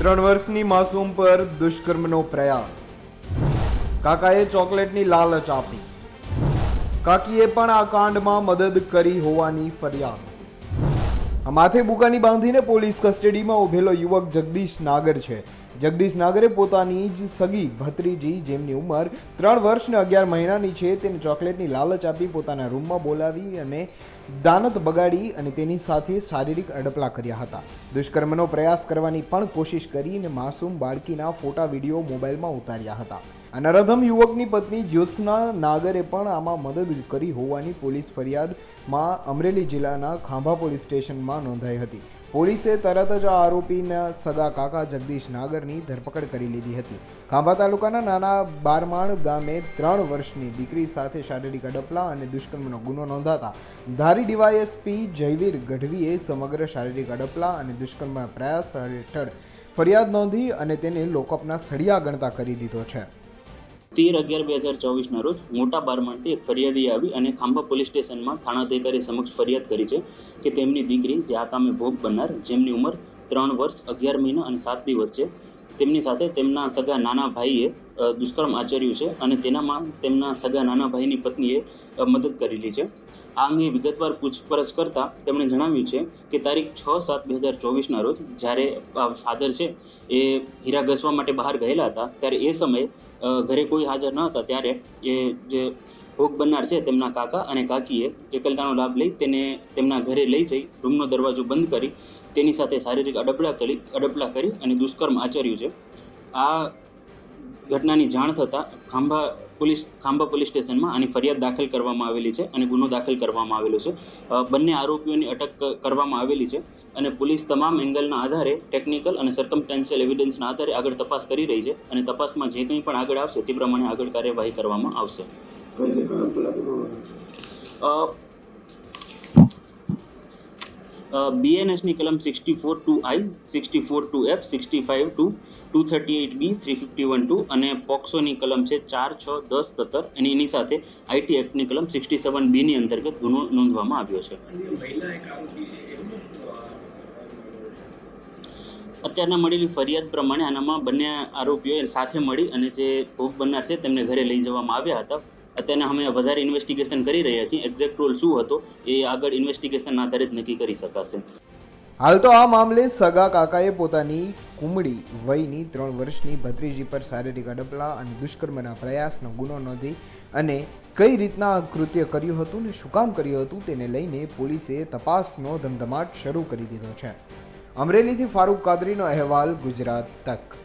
ત્રણ વર્ષની માસૂમ પર દુષ્કર્મનો પ્રયાસ. કાકાએ ચોકલેટની લાલચ આપી કાકીએ પણ આ કાંડમાં મદદ કરી હોવાની ફરિયાદ. માથે બુકાની બાંધીને પોલીસ કસ્ટડીમાં ઉભેલો યુવક જગદીશ નાગર છે. જગદીશ નાગરે પોતાની જ સગી ભત્રીજી જેમની ઉંમર ત્રણ વર્ષ ને અગિયાર મહિનાની છે, તેને ચોકલેટની લાલચ આપી પોતાના રૂમમાં બોલાવી અને દાનત બગાડી અને તેની સાથે શારીરિક અડપલા કર્યા હતા. દુષ્કર્મનો પ્રયાસ કરવાની પણ કોશિશ કરીને માસૂમ બાળકીના ફોટા, વીડિયો મોબાઈલમાં ઉતાર્યા હતા. અને રધમ યુવકની પત્ની જ્યોત્સના નાગરે પણ આમાં મદદ કરી હોવાની પોલીસ ફરિયાદમાં અમરેલી જિલ્લાના ખાંભા પોલીસ સ્ટેશનમાં નોંધાઈ હતી. પોલીસે તરત જ આ આરોપીના સગા કાકા જગદીશ નાગરની ધરપકડ કરી લીધી હતી. ખાંભા તાલુકાના નાના બારમાણ ગામે ત્રણ વર્ષની દીકરી સાથે શારીરિક અડપલા અને દુષ્કર્મનો ગુનો નોંધાતા ધારી ડીવાયએસપી જયવીર ગઢવીએ સમગ્ર શારીરિક અડપલા અને દુષ્કર્મના પ્રયાસ હેઠળ ફરિયાદ નોંધી અને તેને લોકઅપના સળિયા ગણતા કરી દીધો છે. તેર અગિયાર બે હજાર ચોવીસના રોજ મોટા બારમણથી એક ફરિયાદી આવી અને ખાંભા પોલીસ સ્ટેશનમાં થાણાધિકારી સમક્ષ ફરિયાદ કરી છે કે તેમની દીકરી જે આ કામે ભોગ બનનાર, જેમની ઉંમર ત્રણ વર્ષ, અગિયાર મહિના અને સાત દિવસ છે. તેમની સાથે તેમના સગા નાના ભાઈએ દુષ્કર્મ આચર્યું છે અને તેનામાં તેમના સગા નાના ભાઈની પત્નીએ મદદ કરેલી છે. આ અંગે વિગતવાર પૂછપરછ કરતાં તેમણે જણાવ્યું છે કે તારીખ છ સાત બે હજાર ચોવીસના રોજ જ્યારે ફાધર છે, એ હીરા ઘસવા માટે બહાર ગયેલા હતા, ત્યારે એ સમયે ઘરે કોઈ હાજર ન હતા, ત્યારે એ જે ભોગ બનનાર છે તેમના કાકા અને કાકીએ એકલતાનો લાભ લઈ તેને તેમના ઘરે લઈ જઈ, રૂમનો દરવાજો બંધ કરી, તેની સાથે શારીરિક અડપલા કરી અડપલા કરી અને દુષ્કર્મ આચર્યું છે. આ ઘટનાની જાણ થતાં ખાંભા પોલીસ ખાંભા પોલીસ સ્ટેશનમાં આની ફરિયાદ દાખલ કરવામાં આવેલી છે અને ગુનો દાખલ કરવામાં આવેલો છે. બંને આરોપીઓની અટક કરવામાં આવેલી છે અને પોલીસ તમામ એંગલના આધારે ટેકનિકલ અને સર્કમસ્ટાન્શિયલ એવિડન્સના આધારે આગળ તપાસ કરી રહી છે અને તપાસમાં જે કંઈ પણ આગળ આવશે તે પ્રમાણે આગળ કાર્યવાહી કરવામાં આવશે. કઈ રીતે કરવામાં બીએનએસની કલમ sixty four two I sixty four two F sixty five two two thirty eight B three fifty one two અને પોક્સોની કલમ છે ચાર, છ, દસ, સત્તર અને એની સાથે આઈટી એક્ટની કલમ સિક્સટી સેવન બીની અંતર્ગત ગુનો નોંધવામાં આવ્યો છે. અત્યારના મળેલી ફરિયાદ પ્રમાણે આનામાં બંને આરોપીઓએ સાથે મળી અને જે ભોગ બનનાર છે તેમને ઘરે લઈ જવામાં આવ્યા હતા. અત્યારના અમે વધારે ઇન્વેસ્ટિગેશન કરી રહ્યા છીએ. એક્ઝેક્ટ રોલ શું હતો એ આગળ ઇન્વેસ્ટિગેશનના આધારે જ નક્કી કરી શકાશે. હાલ તો આ મામલે સગા કાકાએ પોતાની કુમળી વયની ત્રણ વર્ષની ભત્રીજી પર શારીરિક અડપલા અને દુષ્કર્મના પ્રયાસનો ગુનો નોંધી અને કઈ રીતના કૃત્ય કર્યું હતું ને શું કામ કર્યું હતું તેને લઈને પોલીસે તપાસનો ધમધમાટ શરૂ કરી દીધો છે. અમરેલીથી ફારૂક કાદરીનો અહેવાલ ગુજરાત તક.